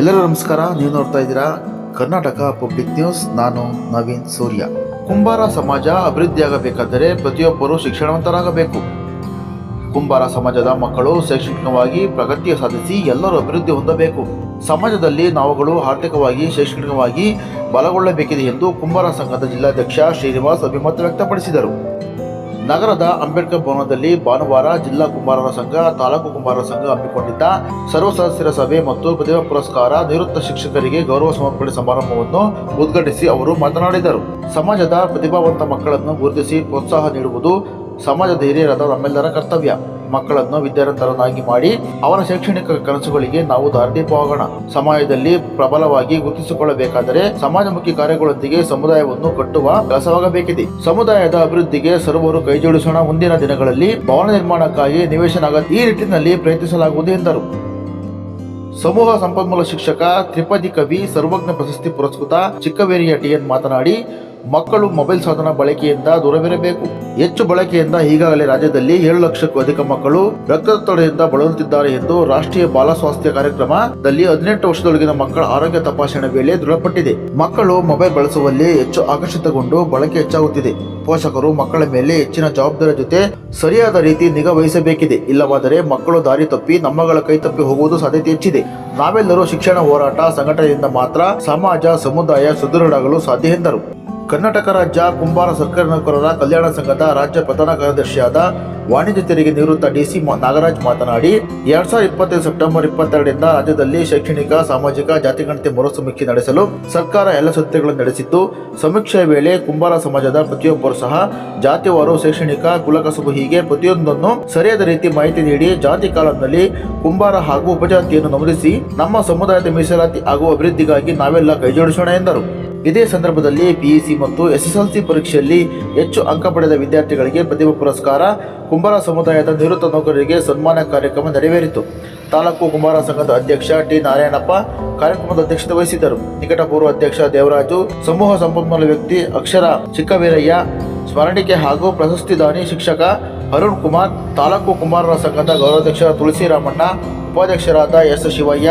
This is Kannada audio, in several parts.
ಎಲ್ಲರೂ ನಮಸ್ಕಾರ. ನೀವು ನೋಡ್ತಾ ಇದ್ದೀರಾ ಕರ್ನಾಟಕ ಪಬ್ಲಿಕ್ ನ್ಯೂಸ್ ನಾನು ನವೀನ್ ಸೂರ್ಯ. ಕುಂಬಾರ ಸಮಾಜ ಅಭಿವೃದ್ಧಿಯಾಗಬೇಕಾದರೆ ಪ್ರತಿಯೊಬ್ಬರು ಶಿಕ್ಷಣವಂತರಾಗಬೇಕು. ಕುಂಬಾರ ಸಮಾಜದ ಮಕ್ಕಳು ಶೈಕ್ಷಣಿಕವಾಗಿ ಪ್ರಗತಿ ಸಾಧಿಸಿ ಎಲ್ಲರೂ ಅಭಿವೃದ್ಧಿ ಹೊಂದಬೇಕು. ಸಮಾಜದಲ್ಲಿ ನಾವುಗಳು ಆರ್ಥಿಕವಾಗಿ, ಶೈಕ್ಷಣಿಕವಾಗಿ ಬಲಗೊಳ್ಳಬೇಕಿದೆ ಎಂದು ಕುಂಬಾರ ಸಂಘದ ಜಿಲ್ಲಾಧ್ಯಕ್ಷ ಶ್ರೀನಿವಾಸ್ ಅಭಿಮತ ವ್ಯಕ್ತಪಡಿಸಿದರು. ನಗರದ ಅಂಬೇಡ್ಕರ್ ಭವನದಲ್ಲಿ ಭಾನುವಾರ ಜಿಲ್ಲಾ ಕುಮಾರರ ಸಂಘ, ತಾಲೂಕು ಕುಮಾರರ ಸಂಘ ಹಮ್ಮಿಕೊಂಡಿದ್ದ ಸರ್ವ ಸದಸ್ಯರ ಸಭೆ ಮತ್ತು ಪ್ರತಿಭಾ ಪುರಸ್ಕಾರ ನಿವೃತ್ತ ಶಿಕ್ಷಕರಿಗೆ ಗೌರವ ಸಮರ್ಪಣೆ ಸಮಾರಂಭವನ್ನು ಉದ್ಘಾಟಿಸಿ ಅವರು ಮಾತನಾಡಿದರು. ಸಮಾಜದ ಪ್ರತಿಭಾವಂತ ಮಕ್ಕಳನ್ನು ಗುರುತಿಸಿ ಪ್ರೋತ್ಸಾಹ ನೀಡುವುದು ಸಮಾಜದ ಹಿರಿಯರಾದ ನಮ್ಮೆಲ್ಲರ ಕರ್ತವ್ಯ. ಮಕ್ಕಳನ್ನು ವಿದ್ಯಾರ್ಥರನ್ನಾಗಿ ಮಾಡಿ ಅವರ ಶೈಕ್ಷಣಿಕ ಕನಸುಗಳಿಗೆ ನಾವು ದಾರಿದೀಪವಾಗೋಣ ಸಮಾಜದಲ್ಲಿ ಪ್ರಬಲವಾಗಿ ಗುರುತಿಸಿಕೊಳ್ಳಬೇಕಾದರೆ ಸಮಾಜಮುಖಿ ಕಾರ್ಯಗಳೊಂದಿಗೆ ಸಮುದಾಯವನ್ನು ಕಟ್ಟುವ ಕೆಲಸವಾಗಬೇಕಿದೆ. ಸಮುದಾಯದ ಅಭಿವೃದ್ಧಿಗೆ ಸರ್ವರು ಕೈಜೋಡಿಸೋಣ. ಮುಂದಿನ ದಿನಗಳಲ್ಲಿ ಭವನ ನಿರ್ಮಾಣಕ್ಕಾಗಿ ನಿವೇಶನ ಈ ನಿಟ್ಟಿನಲ್ಲಿ ಪ್ರಯತ್ನಿಸಲಾಗುವುದು ಎಂದರು. ಸಮೂಹ ಸಂಪನ್ಮೂಲ ಶಿಕ್ಷಕ ತ್ರಿಪದಿ ಕವಿ ಸರ್ವಜ್ಞ ಪ್ರಶಸ್ತಿ ಪುರಸ್ಕೃತ ಚಿಕ್ಕವೇರಿಯ ಟಿಎನ್ ಮಾತನಾಡಿ ಮಕ್ಕಳು ಮೊಬೈಲ್ ಸಾಧನ ಬಳಕೆಯಿಂದ ದೂರವಿರಬೇಕು. ಹೆಚ್ಚು ಬಳಕೆಯಿಂದ ಈಗಾಗಲೇ ರಾಜ್ಯದಲ್ಲಿ ಏಳು ಲಕ್ಷಕ್ಕೂ ಅಧಿಕ ಮಕ್ಕಳು ರಕ್ತದೊತ್ತಡದಿಂದ ಬಳಲುತ್ತಿದ್ದಾರೆ ಎಂದು ರಾಷ್ಟ್ರೀಯ ಬಾಲ ಸ್ವಾಸ್ಥ್ಯ ಕಾರ್ಯಕ್ರಮದಲ್ಲಿ ಹದಿನೆಂಟು ವರ್ಷದೊಳಗಿನ ಮಕ್ಕಳ ಆರೋಗ್ಯ ತಪಾಸಣೆ ವೇಳೆ ದೃಢಪಟ್ಟಿದೆ. ಮಕ್ಕಳು ಮೊಬೈಲ್ ಬಳಸುವಲ್ಲಿ ಹೆಚ್ಚು ಆಕರ್ಷಿತಗೊಂಡು ಬಳಕೆ ಹೆಚ್ಚಾಗುತ್ತಿದೆ. ಪೋಷಕರು ಮಕ್ಕಳ ಮೇಲೆ ಹೆಚ್ಚಿನ ಜವಾಬ್ದಾರಿ ಜೊತೆ ಸರಿಯಾದ ರೀತಿ ನಿಗಾ ವಹಿಸಬೇಕಿದೆ. ಇಲ್ಲವಾದರೆ ಮಕ್ಕಳು ದಾರಿ ತಪ್ಪಿ ನಮ್ಮಗಳ ಕೈ ತಪ್ಪಿ ಹೋಗುವುದು ಸಾಧ್ಯತೆ ಹೆಚ್ಚಿದೆ. ನಾವೆಲ್ಲರೂ ಶಿಕ್ಷಣ ಹೋರಾಟ, ಸಂಘಟನೆಯಿಂದ ಮಾತ್ರ ಸಮಾಜ, ಸಮುದಾಯ ಸುದೃಢಾಗಲು ಸಾಧ್ಯ ಎಂದರು. ಕರ್ನಾಟಕ ರಾಜ್ಯ ಕುಂಬಾರ ಸರ್ಕಾರಿ ನೌಕರರ ಕಲ್ಯಾಣ ಸಂಘದ ರಾಜ್ಯ ಪ್ರಧಾನ ಕಾರ್ಯದರ್ಶಿಯಾದ ವಾಣಿಜ್ಯ ತೆರಿಗೆ ನಿವೃತ್ತ ಡಿಸಿ ನಾಗರಾಜ್ ಮಾತನಾಡಿ, ಎರಡ್ ಸಾವಿರದ ಇಪ್ಪತ್ತೈದು ಸೆಪ್ಟೆಂಬರ್ ಇಪ್ಪತ್ತೆರಡರಿಂದ ರಾಜ್ಯದಲ್ಲಿ ಶೈಕ್ಷಣಿಕ, ಸಾಮಾಜಿಕ ಜಾತಿಗಣತಿ ಮರುಸಮೀಕ್ಷೆ ನಡೆಸಲು ಸರ್ಕಾರ ಎಲ್ಲ ಸಿದ್ಧತೆಗಳನ್ನು ನಡೆಸಿದ್ದು, ಸಮೀಕ್ಷೆಯ ವೇಳೆ ಕುಂಬಾರ ಸಮಾಜದ ಪ್ರತಿಯೊಬ್ಬರು ಸಹ ಜಾತಿವಾರು, ಶೈಕ್ಷಣಿಕ ಕುಲಕಸಬು ಹೀಗೆ ಪ್ರತಿಯೊಂದನ್ನು ಸರಿಯಾದ ರೀತಿ ಮಾಹಿತಿ ನೀಡಿ ಜಾತಿ ಕಾಲಂನಲ್ಲಿ ಕುಂಬಾರ ಹಾಗೂ ಉಪಜಾತಿಯನ್ನು ನಮೂದಿಸಿ ನಮ್ಮ ಸಮುದಾಯದ ಮೀಸಲಾತಿ ಹಾಗೂ ಅಭಿವೃದ್ಧಿಗಾಗಿ ನಾವೆಲ್ಲ ಕೈಜೋಡಿಸೋಣ ಎಂದರು. ಇದೇ ಸಂದರ್ಭದಲ್ಲಿ ಪಿಇಸಿ ಮತ್ತು ಎಸ್ಎಸ್ಎಲ್ಸಿ ಪರೀಕ್ಷೆಯಲ್ಲಿ ಹೆಚ್ಚು ಅಂಕ ಪಡೆದ ವಿದ್ಯಾರ್ಥಿಗಳಿಗೆ ಪ್ರತಿಭಾ ಪುರಸ್ಕಾರ, ಕುಂಬಾರ ಸಮುದಾಯದ ನಿವೃತ್ತ ನೌಕರರಿಗೆ ಸನ್ಮಾನ ಕಾರ್ಯಕ್ರಮ ನೆರವೇರಿತು. ತಾಲೂಕು ಕುಂಬಾರ ಸಂಘದ ಅಧ್ಯಕ್ಷ ಟಿ ನಾರಾಯಣಪ್ಪ ಕಾರ್ಯಕ್ರಮದ ಅಧ್ಯಕ್ಷತೆ ವಹಿಸಿದ್ದರು. ನಿಕಟಪೂರ್ವ ಅಧ್ಯಕ್ಷ ದೇವರಾಜು, ಸಮೂಹ ಸಂಪನ್ಮೂಲ ವ್ಯಕ್ತಿ ಅಕ್ಷರ ಚಿಕ್ಕವೀರಯ್ಯ, ಸ್ಮರಣಿಕೆ ಹಾಗೂ ಪ್ರಶಸ್ತಿದಾನಿ ಶಿಕ್ಷಕ ಅರುಣ್ ಕುಮಾರ್, ತಾಲೂಕು ಕುಂಬಾರರ ಸಂಘದ ಗೌರವಾಧ್ಯಕ್ಷ ತುಳಸಿರಾಮಣ್ಣ, ಉಪಾಧ್ಯಕ್ಷರಾದ S Shivayya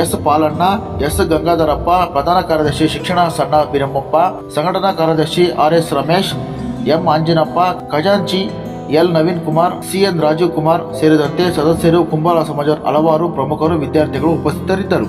S Palanna, S Gangadharappa, ಪ್ರಧಾನ ಕಾರ್ಯದರ್ಶಿ ಶಿಕ್ಷಣ ಸಣ್ಣ ಬೀರಮ್ಮಪ್ಪ ಸಂಘಟನಾ ಕಾರ್ಯದರ್ಶಿ R S Ramesh, M Anjinappa, ಖಜಾಂಚಿ, ಎಲ್ ನವೀನ್ ಕುಮಾರ್ ಸಿಎನ್ ರಾಜೀವ್ ಕುಮಾರ್ ಸೇರಿದಂತೆ ಸದಸ್ಯರು ಕುಂಬಾರ ಸಮಾಜದ ಹಲವಾರು ಪ್ರಮುಖರು, ವಿದ್ಯಾರ್ಥಿಗಳು ಉಪಸ್ಥಿತರಿದ್ದರು.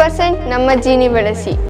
ಪರ್ಸೆಂಟ್ ನಮ್ಮ ಜೀನಿ ಬಳಸಿ.